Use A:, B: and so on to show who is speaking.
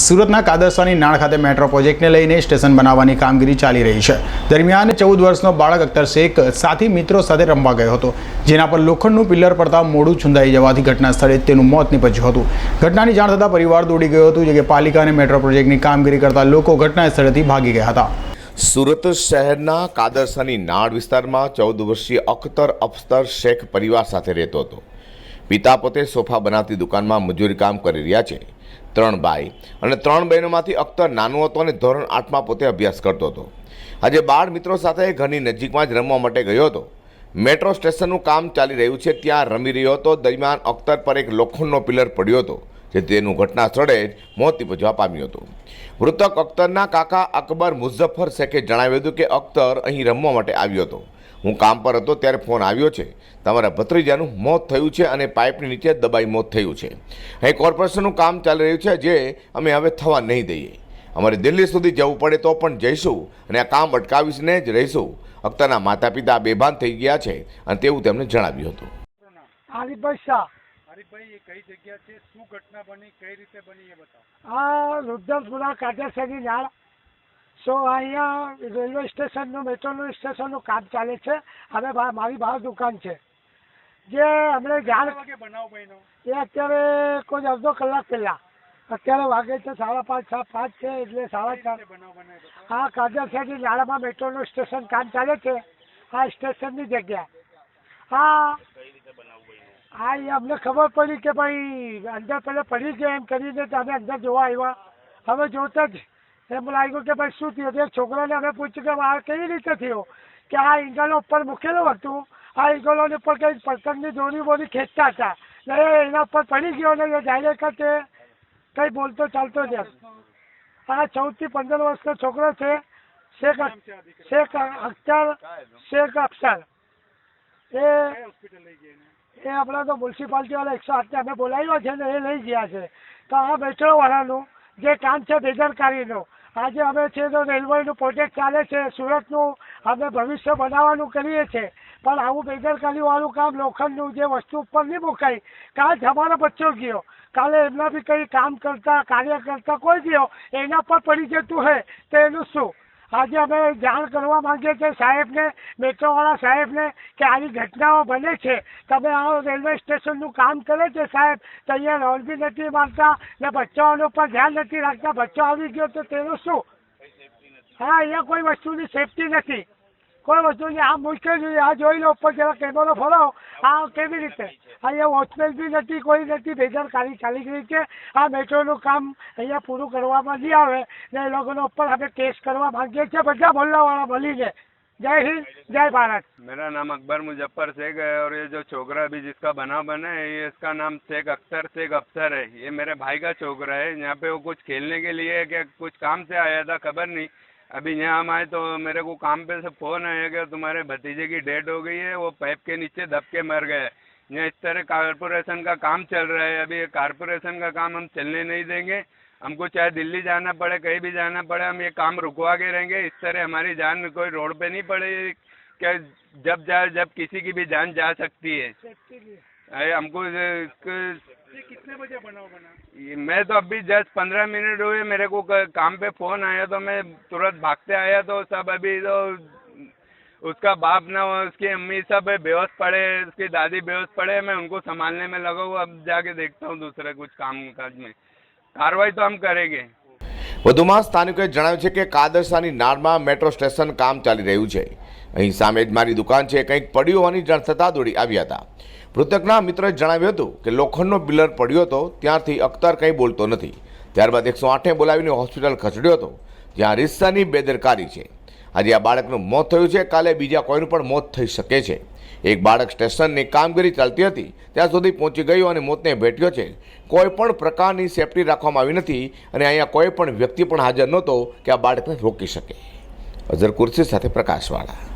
A: સુરતના કાદરસાની નાળ ખાતે મેટ્રો પ્રોજેક્ટને લઈને સ્ટેશન બનાવવાની કામગીરી ચાલી રહી છે. દરમિયાન ચૌદ વર્ષનો બાળક અખ્તર શેખ સાથી મિત્રો સાથે રમવા ગયો હતો, જેના પર લોખંડનું પિલ્લર પડતા મોડું છુંદાઈ જવાથી ઘટના સ્થળે તેનું મોત નીપજ્યું હતું. ઘટનાની જાણ થતાં પરિવાર દોડી ગયો હતું, જે કે પાલિકા અને મેટ્રો પ્રોજેક્ટની કામગીરી કરતા લોકો ઘટના સ્થળેથી ભાગી ગયા હતા.
B: સુરત શહેરના કાદરસાની નાળ વિસ્તારમાં ચૌદ વર્ષીય અખ્તર અફતર શેખ પરિવાર સાથે રહેતો હતો. પિતા પોતે સોફા બનાવતી દુકાનમાં મજૂરી કામ કરી રહ્યા છે. ત્રણ ભાઈ અને ત્રણ બહેનોમાંથી અખ્તર નાનો હતો અને ધોરણ આઠમાં પોતે અભ્યાસ કરતો હતો. આજે બાળ મિત્રો સાથે ઘરની નજીકમાં જ રમવા માટે ગયો હતો. મેટ્રો સ્ટેશનનું કામ ચાલી રહ્યું છે, ત્યાં રમી રહ્યો હતો. દરમિયાન અખ્તર પર એક લોખંડનો પિલર પડ્યો હતો, જે તેનું ઘટના સ્થળે જ મોત નિપજવા પામ્યું હતું. મૃતક અખ્તરના કાકા અકબર મુઝફ્ફર શેખે જણાવ્યું હતું કે અખ્તર અહીં રમવા માટે આવ્યો હતો. હું કામ પર હતો ત્યારે ફોન આવ્યો છે. તમારા ભત્રીજાનું મોત થયું છે અને પાઇપની નીચે દબાઈ મોત થયું છે. અહીં કોર્પોરેશનનું કામ ચાલી રહ્યું છે જે અમે હવે થવા નહીં દઈએ. અમારે દિલ્હી સુધી જવું પડે તો પણ જઈશું અને આ કામ અટકાવીને જ રહીશું. અખ્તરના માતા પિતા બેભાન થઈ ગયા છે અને તેવું તેમણે જણાવ્યું હતું.
C: આરીફભાઈ શાહ.
D: હરીભાઈ એ કઈ જગ્યા છે? શું ઘટના બની? કઈ રીતે બની એ બતાવો.
C: આ રુદ્રપુરા કાજરસરી નાળ સો અહીંયા રેલવે સ્ટેશનનું મેટ્રોનું સ્ટેશનનું કામ ચાલે છે. હવે મારી બહાર દુકાન છે. જે અમને જાણ એ અત્યારે કોઈ અડધો કલાક પહેલા. અત્યારે વાગે છે સાડા પાંચ સાત પાંચ છે એટલે સાડા ચાર.
D: હા
C: કાજલ સાહેબ નાળામાં મેટ્રોનું સ્ટેશન કામ ચાલે છે આ સ્ટેશનની જગ્યા. હા હા એ અમને ખબર પડી કે ભાઈ અંદર પહેલાં પડી ગયા એમ કરીને તો અમે અંદર જોવા આવ્યા. હવે જોતા જ એમ લાગ્યું કે ભાઈ શું થયું? તો છોકરાને અમે પૂછ્યું કે આ કેવી રીતે થયો? કે આ ઈંગલો ઉપર મૂકેલું હતું. આ ઈંગલોની ઉપર કંઈક પતંગની દોરી બોરી ખેંચતા હતા. ને એના ઉપર પડી ગયો ને એ ડાયરેક્ટ તે કંઈ બોલતો ચાલતો જ આ ચૌદથી પંદર વર્ષનો છોકરો છે. શેખ શેખ અખ્તર, શેખ અક્ષર એ એ આપણા તો મ્યુનિસિપાલિટી વાળા એકસો આઠને અમે બોલાવ્યો છે ને એ લઈ ગયા છે. તો આ બેઠો વાળાનું જે કામ છે બેદરકારીનું આજે અમે છે તો રેલવેનું પ્રોજેક્ટ ચાલે છે, સુરતનું અમે ભવિષ્ય બનાવવાનું કરીએ છીએ. પણ આવું બેદરકારીવાળું કામ લોખંડનું જે વસ્તુ ઉપર નહીં મુકાય. કાલ જમાનો બચ્ચો ગયો. કાલે એમના બી કંઈ કામ કરતા, કાર્ય કરતા કોઈ ગયો, એના પર પડી જતું હોય તો એનું શું? આજે અમે જાણ કરવા માંગીએ છીએ સાહેબને, મેટ્રોવાળા સાહેબને, કે આવી ઘટનાઓ બને છે. તમે આ રેલવે સ્ટેશનનું કામ કરે છે સાહેબ. તો અહીંયા રોડ બી નથી મારતા ને બચ્ચાઓનો પર ધ્યાન નથી રાખતા. બચ્ચો આવી ગયો તો તેનું શું? હા, અહીંયા કોઈ વસ્તુની સેફટી નથી. કોઈ વસ્તુની, આ મુશ્કેલ, આ જોઈ લો, ઉપર જરા કેબલો ફરો આ કેવી રીતે? અહીંયા વોચમેન બી નથી કોઈ નથી બેદરકારી ચાલી ગઈ છે આ મેટ્રોનું કામ અહીંયા પૂરું કરવામાં નહીં આવે ને એ લોકોનો ઉપર આપણે કેસ કરવા માંગીએ છીએ બધા મોહલ્લાવાળા મળીને જય હિન્દ જય ભારત
E: मेरा नाम अकबर मुजफ्फर शेख है और ये जो छोकरा अभी जिसका बना बना है ये इसका नाम शेख अख्तर शेख अफसर है ये मेरे भाई का छोकरा है यहाँ पे वो कुछ खेलने के लिए क्या कुछ काम से आया था खबर नहीं अभी यहाँ हम आए तो मेरे को काम पे से फोन आया कि तुम्हारे भतीजे की डेथ हो गई है वो पाइप के नीचे दब के मर गए यहाँ इस तरह कारपोरेशन का काम चल रहा है। अभी ये कारपोरेशन का काम हम चलने नहीं देंगे। हमको चाहे दिल्ली जाना पड़े कहीं भी जाना पड़े हम ये काम रुकवा के रहेंगे। इस तरह हमारी जान कोई रोड पे नहीं पड़े। क्या जब जाए जब किसी की भी जान जा सकती है। अरे हमको
D: कितने बजे बनाव बना
E: मैं तो अभी जस्ट पंद्रह मिनट हुए। मेरे को काम पे फ़ोन आया तो मैं तुरंत भागते आया तो सब अभी तो उसका बाप ना उसकी अम्मी सब बेहोश पड़े उसकी दादी बेहोश पड़े मैं उनको संभालने में लगा हूँ अब जाके देखता हूँ दूसरे कुछ काम काज में कार्रवाई तो हम करेंगे
B: વધુમાં સ્થાનિકોએ જણાવ્યું છે કે કાદરસાની નાળમાં મેટ્રો સ્ટેશન કામ ચાલી રહ્યું છે અહીં સામે જ મારી દુકાન છે કંઈક પડ્યું હોવાની જાણ થતાં દોડી આવ્યા હતા મૃતકના મિત્રએ જણાવ્યું હતું કે લોખંડનો પિલર પડ્યો હતો ત્યારથી અખ્તર કંઈ બોલતો નથી ત્યારબાદ એકસો આઠે બોલાવીને હોસ્પિટલ ખસેડ્યો હતો જ્યાં રિસ્સાની બેદરકારી છે આજે આ બાળકનું મોત થયું છે. કાલે બીજા કોઈનું પણ મોત થઈ શકે છે. એક બાળક સ્ટેશનની કામગીરી ચાલતી હતી. ત્યાં સુધી પહોંચી ગયું અને મોતને ભેટ્યો છે. કોઈ પણ પ્રકારની સેફટી રાખવામાં આવી નથી અને અહીંયા કોઈ પણ વ્યક્તિ પણ હાજર નહોતો કે આ બાળકને રોકી શકે. અઝર કુર્સી સાથે પ્રકાશવાળા.